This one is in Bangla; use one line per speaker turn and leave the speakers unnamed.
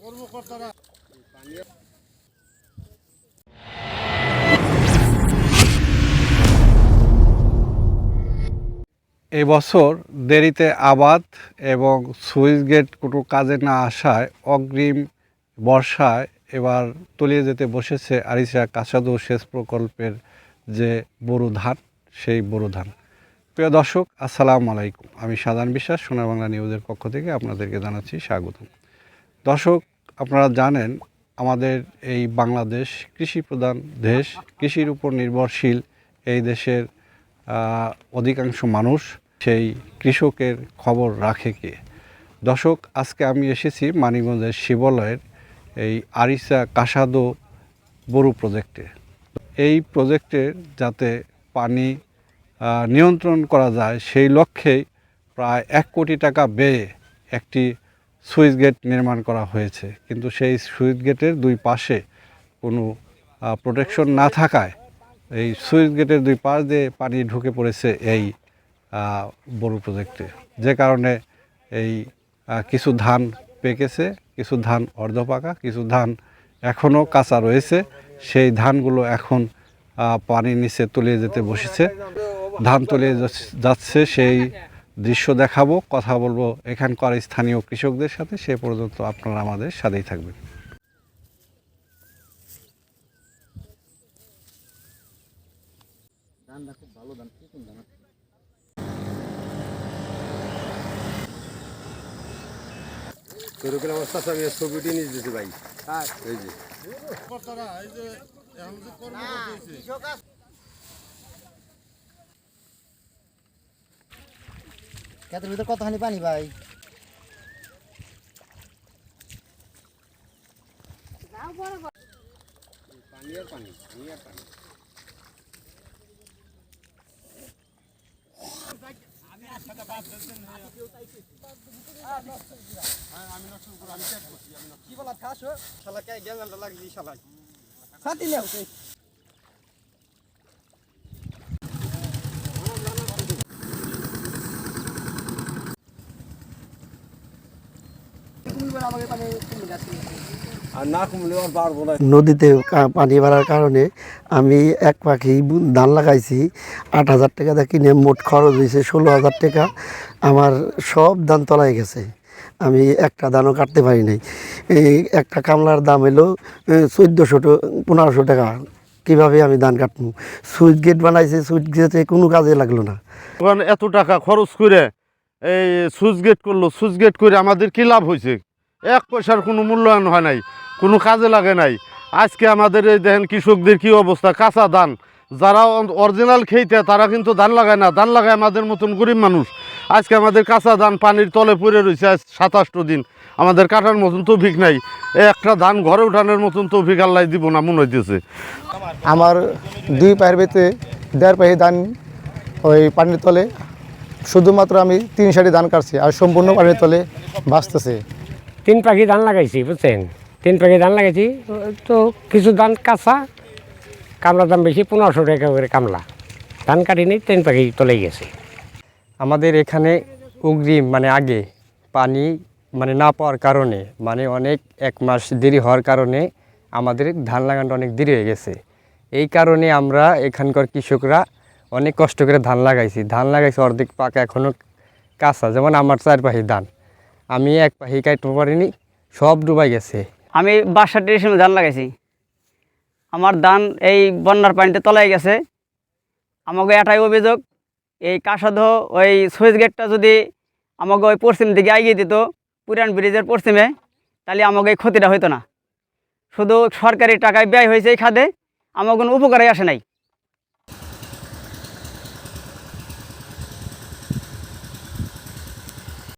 এই বছর দেরিতে আবাদ এবং সুইচ গেট কোনো কাজে না আসায় অগ্রিম বর্ষায় এবার তলিয়ে যেতে বসেছে আরিসা কাসাদু সেচ প্রকল্পের যে বোরো ধান, সেই বোরো ধান। প্রিয় দর্শক, আসসালামু আলাইকুম। আমি সাধারণ বিশ্বাস, সোনার বাংলা নিউজের পক্ষ থেকে আপনাদেরকে জানাচ্ছি স্বাগতম। দর্শক, আপনারা জানেন আমাদের এই বাংলাদেশ কৃষি প্রধান দেশ। কৃষির উপর নির্ভরশীল এই দেশের অধিকাংশ মানুষ সেই কৃষকের খবর রাখে কে? দর্শক, আজকে আমি এসেছি মানিগঞ্জের শিবালয়ের এই আরিসা কাসাদো বড়ু প্রজেক্টে। এই প্রজেক্টের যাতে পানি নিয়ন্ত্রণ করা যায়, সেই লক্ষ্যেই প্রায় এক কোটি টাকা ব্যয়ে একটি সুইচ গেট নির্মাণ করা হয়েছে। কিন্তু সেই সুইচ গেটের দুই পাশে কোনো প্রোটেকশন না থাকায় এই সুইচ গেটের দুই পাশ দিয়ে পানি ঢুকে পড়েছে এই বড় প্রজেক্টে যে কারণে এই কিছু ধান পেকেছে, কিছু ধান অর্ধপাকা, কিছু ধান এখনও কাঁচা রয়েছে। সেই ধানগুলো এখন পানির নিচে তলিয়ে যেতে বসেছে। ধান তলিয়ে যাচ্ছে সেই দৃশ্য দেখাবো কথা বলব এখানকার স্থানীয় কৃষকদের সাথে সে পর্যন্ত আপনারা আমাদের সাথেই থাকবেন।
অবস্থা আমি ছবিটি নিয়ে দিতে ভাই। এই যে।
ক্ষেতের ভিতর কতখানি পানি ভাই?
পানি আর পানি পানি আর পানি আর না কমলে আর পারব না
নদীতে পানি বাড়ার কারণে আমি এক পাখি ধান লাগাইছি আট হাজার টাকা দিয়ে কিনে মোট খরচ হয়েছে ষোলো হাজার টাকা। আমার সব ধান তলায় গেছে। আমি একটা ধানও কাটতে পারি নাই। এই একটা কামলার দাম এলো চোদ্দোশো পনেরোশো টাকা। কীভাবে আমি ধান কাটবো সুইচ গেট বানাইছে সুইচ গেটে কোনো কাজে লাগল না।
ওখানে এত টাকা খরচ করে এই সুইচ গেট করল সুইচ গেট করে আমাদের কী লাভ হয়েছে এক পয়সার কোনো মূল্যায়ন হয় নাই, কোনো কাজে লাগে নাই। আজকে আমাদের এই দেখেন কৃষকদের কী অবস্থা? কাঁচা ধান। যারা অরিজিনাল খেইতে, তারা কিন্তু ধান লাগায় না। ধান লাগায় আমাদের মতন গরিব মানুষ। আজকে আমাদের কাঁচা ধান পানির তলে পড়ে রয়েছে আজ সাতাশটো দিন। আমাদের কাটার মতন তৌফিক নাই। একটা ধান ঘরে উঠানোর মতন তৌফিক আল্লাহ দিব না, মনে হইতেছে।
আমার দুই পায়ের বেতে দেড় পায়ে ধান ওই পানির তলে, শুধুমাত্র আমি তিন সারি ধান কাটছি আর সম্পূর্ণ পানির তলে ভাসতেছে।
তিন পাখি ধান লাগাইছি, বুঝছেন? তিন পাখি ধান লাগাইছি, তো কিছু ধান কাঁচা কামলা দাম বেশি, পনেরোশো টাকা করে কামলা। ধান কাটিনি, তিন পাখি চলে গেছে।
আমাদের এখানে অগ্রিম মানে আগে পানি মানে না পাওয়ার কারণে মানে অনেক এক মাস দেরি হওয়ার কারণে আমাদের ধান লাগানোটা অনেক দেরি হয়ে গেছে। এই কারণে আমরা এখানকার কৃষকরা অনেক কষ্ট করে ধান লাগাইছি। ধান লাগাইছি অর্ধেক পাকা এখনও কাঁচা, যেমন আমার চারপাশে ধান। আমি এক পাহি কাটতে পারিনি, সব ডুবাই গেছে।
আমি বাসাটির সময় ধান লাগাইছি। আমার ধান এই বন্যার পানিতে তলায় গেছে। আমাকে এটাই অভিযোগ, এই কাসাধ, ওই সুইচ গেটটা যদি আমাকে ওই পশ্চিম দিকে এগিয়ে দিত, পুরান ব্রিজের পশ্চিমে, তাহলে আমাকে এই ক্ষতিটা হতো না। শুধু সরকারি টাকায় ব্যয় হয়েছে এই খাদে, আমার কোনো উপকারে আসে নাই।